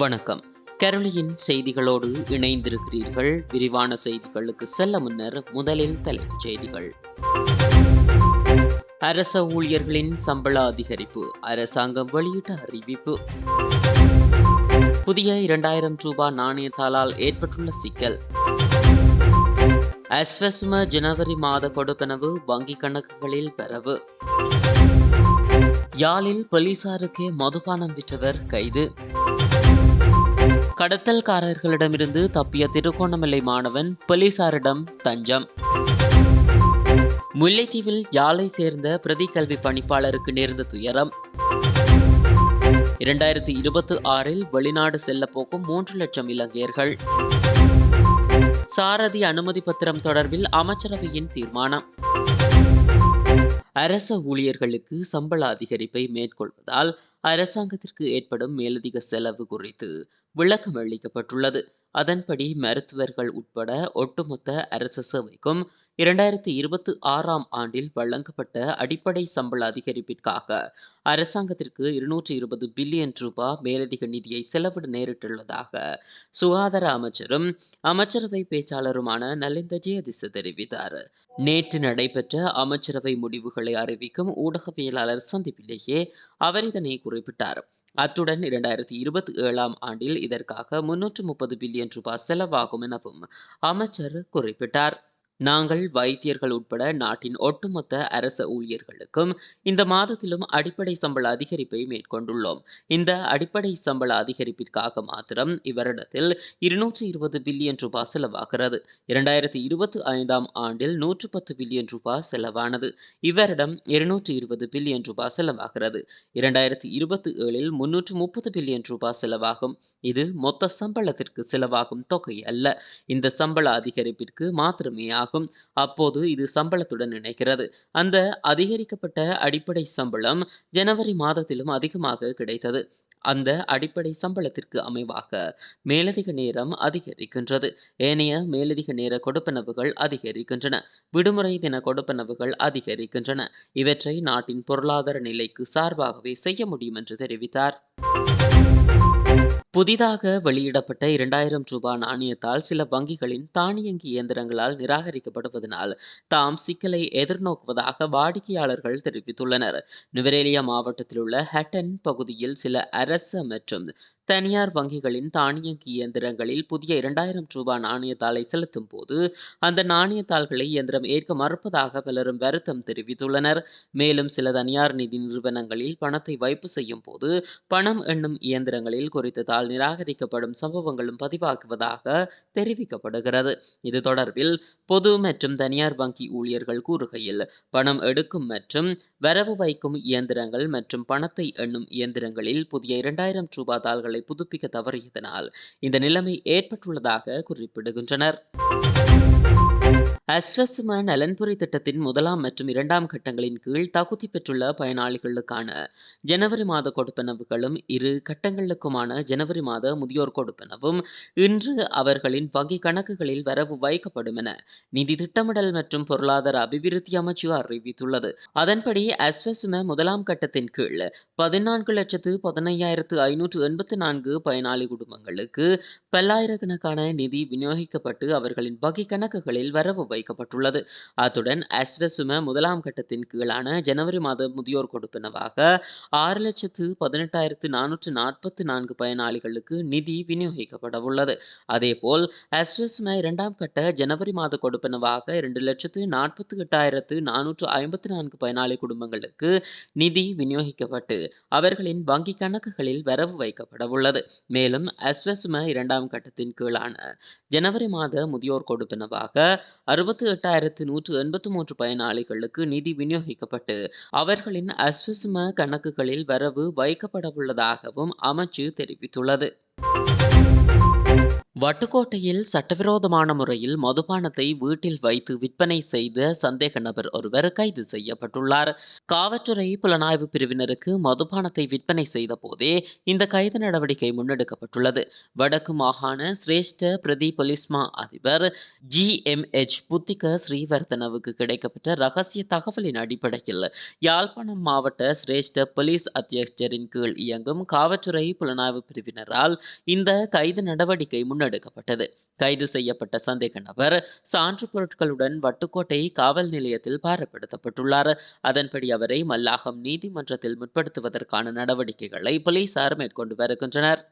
வணக்கம். கரளியின் செய்திகளோடு இணைந்திருக்கிறீர்கள். விரிவான செய்திகளுக்கு செல்ல முன்னர் முதலில் தலைப்புச் செய்திகள். அரச ஊழியர்களின் சம்பள அதிகரிப்பு அரசாங்கம் வெளியிட்ட அறிவிப்பு. புதிய இரண்டாயிரம் ரூபாய் நாணயத்தாளால் ஏற்பட்டுள்ள சிக்கல். அஸ்வசும ஜனவரி மாத கொடுப்பனவு வங்கிக் கணக்குகளில் பெறவு யாழில் போலீசாருக்கே மதுபானம் விற்றவர் கைது. கடத்தல்காரர்களிடமிருந்து தப்பிய திருகோணமலை மாணவன் போலீசாரிடம் தஞ்சம். முல்லைத்தீவில் யாழை சேர்ந்த பிரதி கல்வி பணிப்பாளருக்கு நேர்ந்த துயரம். இரண்டாயிரத்தி இருபத்தி ஆறில் வெளிநாடு செல்ல போகும் மூன்று லட்சம் இலங்கையர்கள். சாரதி அனுமதி பத்திரம் தொடர்பில் அமைச்சரவையின் தீர்மானம். அரச ஊழியர்களுக்கு சம்பள அதிகரிப்பை மேற்கொள்வதால் அரசாங்கத்திற்கு ஏற்படும் மேலதிக செலவு குறித்து விளக்கம் அளிக்கப்பட்டுள்ளது. அதன்படி மருத்துவர்கள் உட்பட ஒட்டுமொத்த அரச சேவைக்கும் இரண்டாயிரத்தி இருபத்தி ஆறாம் ஆண்டில் வழங்கப்பட்ட அடிப்படை சம்பள அதிகரிப்பிற்காக அரசாங்கத்திற்கு இருநூற்றி இருபது பில்லியன் ரூபாய் மேலதிக நிதியை செலவிட நேரிட்டுள்ளதாக சுகாதார அமைச்சரும் அமைச்சரவை பேச்சாளருமான நலிந்த ஜெயதிச தெரிவித்தார். நேற்று நடைபெற்ற அமைச்சரவை முடிவுகளை அறிவிக்கும் ஊடகவியலாளர் சந்திப்பிலேயே அவர் இதனை குறிப்பிட்டார். அத்துடன் இரண்டாயிரத்தி இருபத்தி ஏழாம் ஆண்டில் இதற்காக முன்னூற்று முப்பது பில்லியன் ரூபாய் செலவாகும் எனவும் அமைச்சர் குறிப்பிட்டார். நாங்கள் வைத்தியர்கள் உட்பட நாட்டின் ஒட்டுமொத்த அரச ஊழியர்களுக்கும் இந்த மாதத்திலும் அடிப்படை சம்பள அதிகரிப்பை மேற்கொண்டுள்ளோம். இந்த அடிப்படை சம்பள அதிகரிப்பிற்காக மாத்திரம் இவரிடத்தில் இருநூற்றி இருபது பில்லியன் ரூபாய் செலவாகிறது. இரண்டாயிரத்தி இருபத்தி ஐந்தாம் ஆண்டில் நூற்று பத்து பில்லியன் ரூபாய் செலவானது. இவரிடம் இருநூற்றி இருபது பில்லியன் ரூபாய் செலவாகிறது. இரண்டாயிரத்தி இருபத்தி ஏழில் முன்னூற்று முப்பது பில்லியன் ரூபாய் செலவாகும். இது மொத்த சம்பளத்திற்கு செலவாகும் தொகை அல்ல. இந்த சம்பள அதிகரிப்பிற்கு மாத்திரமே ஆகும். அப்போது இது சம்பளத்துடன் இணைகிறது. அந்த அதிகரிக்கப்பட்ட அடிப்படை சம்பளம் ஜனவரி மாதத்திலும் அதிகமாக கிடைத்தது. அந்த அடிப்படை சம்பளத்திற்கு அமைவாக மேலதிக நேரம் அதிகரிக்கின்றது. ஏனைய மேலதிக நேர கொடுப்பனவுகள் அதிகரிக்கின்றன. விடுமுறை தின கொடுப்பனவுகள் அதிகரிக்கின்றன. இவற்றை நாட்டின் பொருளாதார நிலைக்கு சார்பாகவே செய்ய முடியும் என்று தெரிவித்தார். புதிதாக வெளியிடப்பட்ட இரண்டாயிரம் ரூபாய் நாணயத்தால் சில வங்கிகளின் தானியங்கி இயந்திரங்களால் நிராகரிக்கப்படுவதனால் தாம் சிக்கலை எதிர்நோக்குவதாக வாடிக்கையாளர்கள் தெரிவித்துள்ளனர். நுவரேலியா மாவட்டத்தில் உள்ள ஹட்டன் பகுதியில் சில அரச மற்றும் தனியார் வங்கிகளின் தானியங்கி இயந்திரங்களில் புதிய இரண்டாயிரம் ரூபாய் நாணயத்தாளை செலுத்தும் போது அந்த நாணயத்தாள்களை இயந்திரம் ஏற்க மறுப்பதாக பலரும் வருத்தம் தெரிவித்துள்ளனர். மேலும் சில தனியார் நிதி நிறுவனங்களில் பணத்தை வைப்பு செய்யும் போது பணம் எண்ணும் இயந்திரங்களில் குறித்த தாள் நிராகரிக்கப்படும் சம்பவங்களும் பதிவாகுவதாக தெரிவிக்கப்படுகிறது. இது தொடர்பில் பொது மற்றும் தனியார் வங்கி ஊழியர்கள் கூறுகையில் பணம் எடுக்கும் மற்றும் வரவு வைக்கும் இயந்திரங்கள் மற்றும் பணத்தை எண்ணும் இயந்திரங்களில் புதிய இரண்டாயிரம் ரூபாய் தாள்களை புதுப்பிக்க தவறியதனால் இந்த நிலைமை ஏற்பட்டுள்ளதாக குறிப்பிடுகின்றனர். அஸ்வசும நலன்புரி திட்டத்தின் முதலாம் மற்றும் இரண்டாம் கட்டங்களின் கீழ் தகுதி பெற்றுள்ள பயனாளிகளுக்கான ஜனவரி மாத கொடுப்பனவுகளும் இரு கட்டங்களுக்குமான ஜனவரி மாத முதியோர் கொடுப்பனவும் இன்று அவர்களின் வங்கி கணக்குகளில் வரவு வைக்கப்படும் என நிதி திட்டமிடல் மற்றும் பொருளாதார அபிவிருத்தி அமைச்சு அறிவித்துள்ளது. அதன்படி அஸ்வசும முதலாம் கட்டத்தின் கீழ் பதினான்கு லட்சத்து பதினையாயிரத்து ஐநூற்று எண்பத்தி நான்கு பயனாளி குடும்பங்களுக்கு பல்லாயிரக்கணக்கான நிதி விநியோகிக்கப்பட்டு அவர்களின் வங்கி கணக்குகளில் வரவு வைக்கப்பட்டுள்ளது. அத்துடன் அஸ்வசும முதலாம் கட்டத்தின் கீழான ஜனவரி மாத முதியோர் கொடுப்பினவாக ஆறு லட்சத்து பதினெட்டாயிரத்து நானூற்று நாற்பத்தி நான்கு பயனாளிகளுக்கு நிதி விநியோகிக்கப்பட உள்ளது அதேபோல் அஸ்வசும இரண்டாம் கட்ட ஜனவரி மாத கொடுப்பனவாக இரண்டு லட்சத்து நாற்பத்தி எட்டாயிரத்து நானூற்று ஐம்பத்தி நான்கு பயனாளி குடும்பங்களுக்கு நிதி விநியோகிக்கப்பட்டு அவர்களின் வங்கி கணக்குகளில் வரவு வைக்கப்பட உள்ளது மேலும் அஸ்வசும இரண்டாம் கட்டத்தின் கீழான ஜனவரி மாத முதியோர் கொடுப்பனவாக அறுபத்தி எட்டாயிரத்து நூற்று எண்பத்தி மூன்று பயனாளிகளுக்கு நிதி விநியோகிக்கப்பட்டு அவர்களின் அஸ்வசும கணக்குகளில் வரவு வைக்கப்படவுள்ளதாகவும் அமைச்சு தெரிவித்துள்ளது. வட்டுக்கோட்டையில் சட்டவிரோதமான முறையில் மதுபானத்தை வீட்டில் வைத்து விற்பனை செய்த சந்தேக நபர் ஒருவர் கைது செய்யப்பட்டுள்ளார். காவல்துறை புலனாய்வு பிரிவினருக்கு மதுபானத்தை விற்பனை செய்த போதே இந்த கைது நடவடிக்கை முன்னெடுக்கப்பட்டுள்ளது. வடக்கு மாகாண சிரேஷ்ட பிரதி பொலிஸ்மா அதிபர் ஜி. எம். எச். புத்திக ஸ்ரீவர்தனவுக்கு கிடைக்கப்பட்ட ரகசிய தகவலின் அடிப்படையில் யாழ்ப்பாணம் மாவட்ட சிரேஷ்ட போலீஸ் அத்தியட்சரின் கீழ் இயங்கும் காவல்துறை புலனாய்வு பிரிவினரால் இந்த கைது நடவடிக்கை முன்னெடுக்கப்பட்டது கைது செய்யப்பட்ட சந்தேக நபர் சான்று பொருட்களுடன் வட்டுக்கோட்டை காவல் நிலையத்தில் பாரப்படுத்தப்பட்டுள்ளார். அதன்படி அவரை மல்லாகம் நீதிமன்றத்தில் முற்படுத்துவதற்கான நடவடிக்கைகளை போலீசார் மேற்கொண்டு வருகின்றனர்.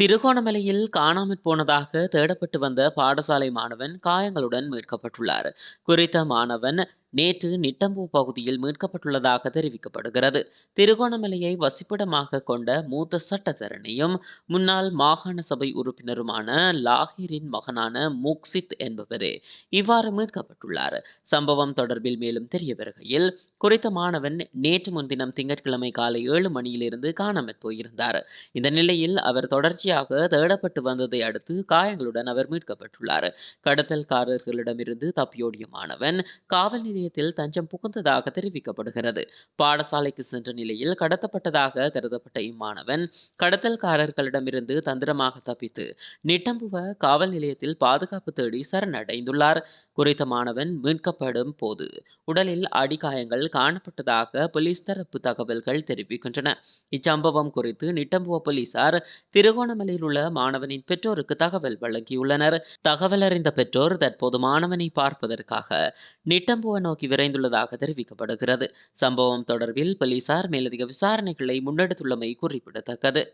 திருகோணமலையில் காணாமற் போனதாக தேடப்பட்டு வந்த பாடசாலை மாணவன் காயங்களுடன் மீட்கப்பட்டுள்ளார். குறித்த மாணவன் நேற்று நிட்டம்பூ பகுதியில் மீட்கப்பட்டுள்ளதாக தெரிவிக்கப்படுகிறது. திருகோணமலையை வசிப்பிடமாக கொண்ட மூத்த சட்டத்தரணியும் முன்னாள் மாகாண சபை உறுப்பினருமான லாகிரின் மகனான முக்சித் என்பவரே இவ்வாறு மீட்கப்பட்டுள்ளார். சம்பவம் தொடர்பில் மேலும் தெரிய வருகையில் குறித்த மாணவன் நேற்று முன்தினம் திங்கட்கிழமை காலை ஏழு மணியிலிருந்து காணாமல் போயிருந்தார். இந்த நிலையில் அவர் தொடர்ச்சியாக தேடப்பட்டு வந்ததை அடுத்து காயங்களுடன் அவர் மீட்கப்பட்டுள்ளார். கடத்தல்காரர்களிடமிருந்து தப்பியோடிய மாணவன் காவல் நிலையத்தில் தஞ்சம் புகுந்ததாக தெரிவிக்கப்படுகிறது. பாடசாலைக்கு சென்ற நிலையில் கடத்தப்பட்டதாக கருதப்பட்ட இம்மாணவன் கடத்தல்காரர்களிடமிருந்து தந்திரமாக தப்பித்து நிட்டம்புவ காவல் நிலையத்தில் பாதுகாப்பு தேடி சரணடைந்துள்ளார். குறித்த மாணவன் மீட்கப்படும் போது உடலில் அடிகாயங்கள் காணப்பட்டதாக போலீஸ் தரப்பு தகவல்கள் தெரிவிக்கின்றன. இச்சம்பவம் குறித்து நிட்டம்புவ போலீசார் திருகோணமலையில் உள்ள மாணவனின் பெற்றோருக்கு தகவல் வழங்கியுள்ளனர். தகவல் அறிந்த பெற்றோர் தற்போது மாணவனை பார்ப்பதற்காக நிட்டம்புவ நோக்கி விரைந்துள்ளதாக தெரிவிக்கப்படுகிறது. சம்பவம் தொடர்பில் போலீசார் மேலதிக விசாரணைகளை முன்னெடுத்துள்ளமை குறிப்பிடத்தக்கது.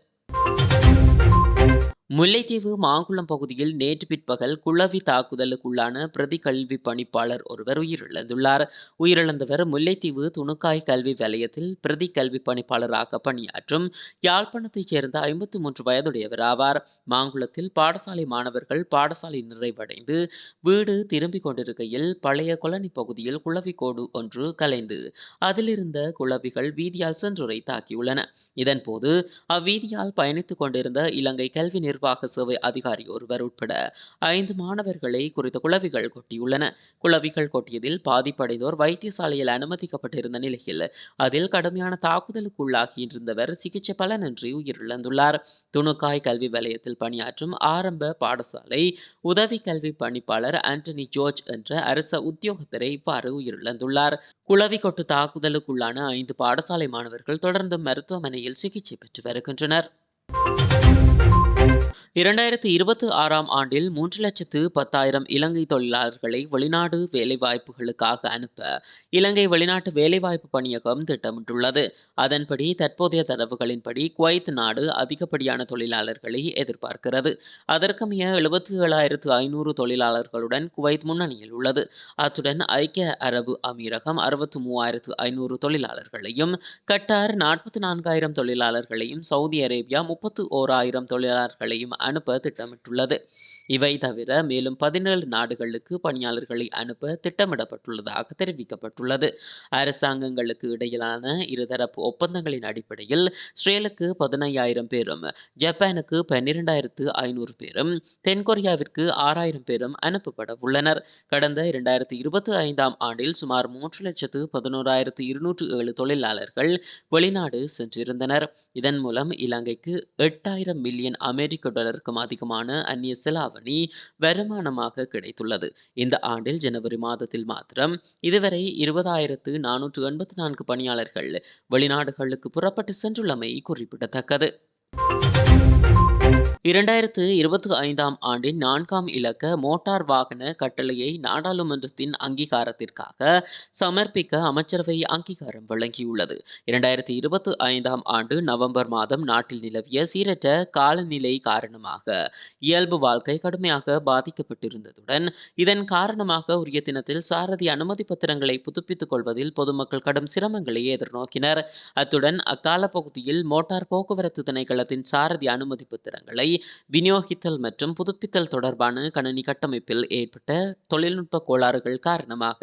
முல்லைத்தீவு மாங்குளம் பகுதியில் நேற்று பிற்பகல் குளவி தாக்குதலுக்குள்ளான பிரதி கல்வி பணிப்பாளர் ஒருவர் உயிரிழந்துள்ளார். உயிரிழந்தவர் முல்லைத்தீவு துணுக்காய் கல்வி வலயத்தில் பிரதி கல்வி பணிப்பாளராக பணியாற்றும் யாழ்ப்பாணத்தைச் சேர்ந்த ஐம்பத்தி மூன்று வயதுடையவர் ஆவார். மாங்குளத்தில் பாடசாலை மாணவர்கள் பாடசாலை நிறைவடைந்து வீடு திரும்பிக் கொண்டிருக்கையில் பழைய கொலனி பகுதியில் குளவி கோடு ஒன்று கலைந்து அதிலிருந்த குளவிகள் வீதியால் சென்றுரை தாக்கியுள்ளன. இதன்போது அவ்வீதியால் பயணித்துக் கொண்டிருந்த இலங்கை கல்வி நிர்வாக சேவை அதிகாரி ஒருவர் உட்பட ஐந்து மாணவர்களை குறித்த குளவிகள் கொட்டியுள்ளன. குளவிகள் கொட்டியதில் பாதிப்படைந்தோர் வைத்தியசாலையில் அனுமதிக்கப்பட்டிருந்த நிலையில் அதில் கடுமையான தாக்குதலுக்கு உள்ளாகியிருந்தவர் சிகிச்சை பலனின்றி உயிரிழந்துள்ளார். துணுக்காய் கல்வி வலயத்தில் பணியாற்றும் ஆரம்ப பாடசாலை உதவி கல்வி பணிப்பாளர் ஆண்டனி ஜோர்ஜ் என்ற அரச உத்தியோகத்தரை இவ்வாறு உயிரிழந்துள்ளார். குளவி கொட்டு தாக்குதலுக்குள்ளான ஐந்து பாடசாலை மாணவர்கள் தொடர்ந்து மருத்துவமனையில் சிகிச்சை பெற்று வருகின்றனர். இரண்டாயிரத்தி இருபத்தி ஆறாம் ஆண்டில் மூன்று லட்சத்து பத்தாயிரம் இலங்கை தொழிலாளர்களை வெளிநாடு வேலைவாய்ப்புகளுக்காக அனுப்ப இலங்கை வெளிநாட்டு வேலைவாய்ப்பு பணியகம் திட்டமிட்டுள்ளது. அதன்படி தற்போதைய தரவுகளின்படி குவைத் நாடு அதிகப்படியான தொழிலாளர்களை எதிர்பார்க்கிறது. அதற்கமைய எழுபத்தி ஏழாயிரத்து ஐநூறு தொழிலாளர்களுடன் குவைத் முன்னணியில் உள்ளது. அத்துடன் ஐக்கிய அரபு அமீரகம் அறுபத்தி மூவாயிரத்து ஐநூறு தொழிலாளர்களையும் கட்டார் நாற்பத்தி நான்காயிரம் தொழிலாளர்களையும் சவுதி அரேபியா முப்பத்து ஓராயிரம் தொழிலாளர்களையும் அனுப்ப திட்டமிட்டுள்ளது. இவை தவிர மேலும் பதினேழு நாடுகளுக்கு பணியாளர்களை அனுப்ப திட்டமிடப்பட்டுள்ளதாக தெரிவிக்கப்பட்டுள்ளது. அரசாங்கங்களுக்கு இடையிலான இருதரப்பு ஒப்பந்தங்களின் அடிப்படையில் இஸ்ரேலுக்கு பதினையாயிரம் பேரும் ஜப்பானுக்கு பன்னிரெண்டாயிரத்து ஐநூறு பேரும் தென்கொரியாவிற்கு ஆறாயிரம் பேரும் அனுப்பப்பட உள்ளனர். கடந்த இரண்டாயிரத்தி இருபத்தி ஐந்தாம் ஆண்டில் சுமார் மூன்று லட்சத்து பதினோராயிரத்து இருநூற்று ஏழு தொழிலாளர்கள் வெளிநாடு சென்றிருந்தனர். இதன் மூலம் இலங்கைக்கு எட்டாயிரம் மில்லியன் அமெரிக்க டாலருக்கும் அதிகமான அந்நிய ஆவணி வருமானமாக கிடைத்துள்ளது. இந்த ஆண்டில் ஜனவரி மாதத்தில் மாத்திரம் இதுவரை இருபதாயிரத்து நானூற்று எண்பத்தி நான்கு பணியாளர்கள் வெளிநாடுகளுக்கு புறப்பட்டு சென்றுள்ளமை குறிப்பிடத்தக்கது. இரண்டாயிரத்து இருபத்தி ஐந்தாம் ஆண்டின் நான்காம் இலக்க மோட்டார் வாகன கட்டளையை நாடாளுமன்றத்தின் அங்கீகாரத்திற்காக சமர்ப்பிக்க அமைச்சரவை அங்கீகாரம் வழங்கியுள்ளது. இரண்டாயிரத்தி இருபத்தி ஐந்தாம் ஆண்டு நவம்பர் மாதம் நாட்டில் நிலவிய சீரற்ற காலநிலை காரணமாக இயல்பு வாழ்க்கை கடுமையாக பாதிக்கப்பட்டிருந்ததுடன் இதன் காரணமாக உரிய தினத்தில் சாரதி அனுமதி பத்திரங்களை புதுப்பித்துக் கொள்வதில் பொதுமக்கள் கடும் சிரமங்களை எதிர்நோக்கினர். அத்துடன் அக்கால பகுதியில் மோட்டார் போக்குவரத்து திணைக்களத்தின் சாரதி அனுமதி பத்திரங்களை விநியோகித்தல் மற்றும் புதுப்பித்தல் தொடர்பான கணினி கட்டமைப்பில் ஏற்பட்ட தொழில்நுட்ப கோளாறுகள் காரணமாக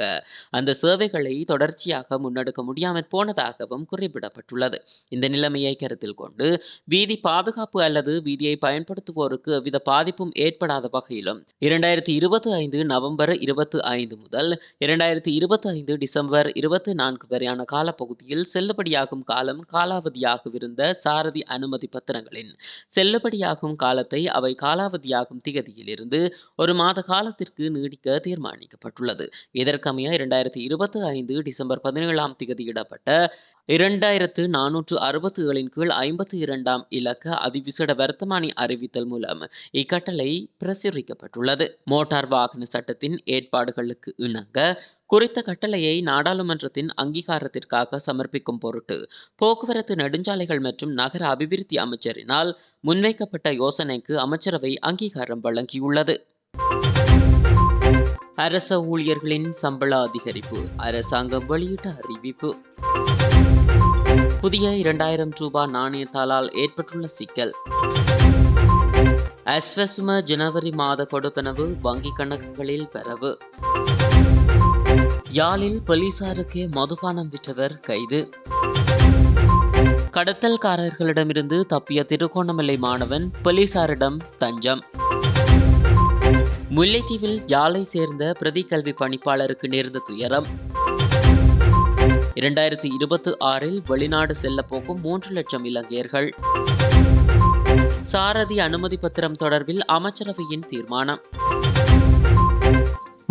அந்த சேவைகளை தொடர்ச்சியாக முன்னெடுக்க முடியாமற் போனதாகவும் குறிப்பிடப்பட்டுள்ளது. இந்த நிலைமையை கருத்தில் கொண்டு வீதி பாதுகாப்பு அல்லது வீதியை பயன்படுத்துவோருக்கு எவ்வித பாதிப்பும் ஏற்படாத வகையிலும் இரண்டாயிரத்தி இருபத்தி ஐந்து நவம்பர் இருபத்தி ஐந்து முதல் இரண்டாயிரத்தி இருபத்தி ஐந்து டிசம்பர் இருபத்தி நான்கு வரையான காலப்பகுதியில் செல்லுபடியாகும் காலம் காலாவதியாகவிருந்த சாரதி அனுமதி பத்திரங்களின் செல்லுபடியாகும் காலத்தை அவை காலாவதியாகும் திகதியிலிருந்து ஒரு மாத காலத்திற்கு நீடிக்க தீர்மானிக்கப்பட்டுள்ளது. இதற்கமைய இரண்டாயிரத்தி இருபத்தி ஐந்து டிசம்பர் பதினேழாம் திகதியிடப்பட்ட இரண்டாயிரத்து நானூற்று அறுபத்தி ஏழின் கீழ் ஐம்பத்தி இரண்டாம் இலக்க அதிவிசேட வர்த்தமானி அறிவித்தல் மூலம் இக்கட்டளை பிரசுரிக்கப்பட்டுள்ளது. மோட்டார் வாகன சட்டத்தின் ஏற்பாடுகளுக்கு இணங்க குறித்த கட்டளையை நாடாளுமன்றத்தின் அங்கீகாரத்திற்காக சமர்ப்பிக்கும் பொருட்டு போக்குவரத்து நெடுஞ்சாலைகள் மற்றும் நகர அபிவிருத்தி அமைச்சரினால் முன்வைக்கப்பட்ட யோசனைக்கு அமைச்சரவை அங்கீகாரம் வழங்கியுள்ளது. அரச ஊழியர்களின் சம்பள அதிகரிப்பு அரசாங்கம் வெளியிட்ட அறிவிப்பு. புதிய இரண்டாயிரம் ரூபாய் நாணயத்தாளால் ஏற்பட்டுள்ள சிக்கல். அஸ்வசும ஜனவரி மாத கொடுப்பனவு வங்கி கணக்குகளில் பெறவு யாழில் போலீசாருக்கே மதுபானம் விற்றவர் கைது. கடத்தல்காரர்களிடமிருந்து தப்பிய திருகோணமலை மாணவன் போலீசாரிடம் தஞ்சம். முல்லைத்தீவில் யாழை சேர்ந்த பிரதி கல்வி பணிப்பாளருக்கு நேர்ந்த துயரம். இரண்டாயிரத்தி இருபத்தி ஆறில் வெளிநாடு செல்ல போகும் மூன்று லட்சம் இலங்கையர்கள். சாரதி அனுமதி பத்திரம் தொடர்பில் அமைச்சரவையின் தீர்மானம்.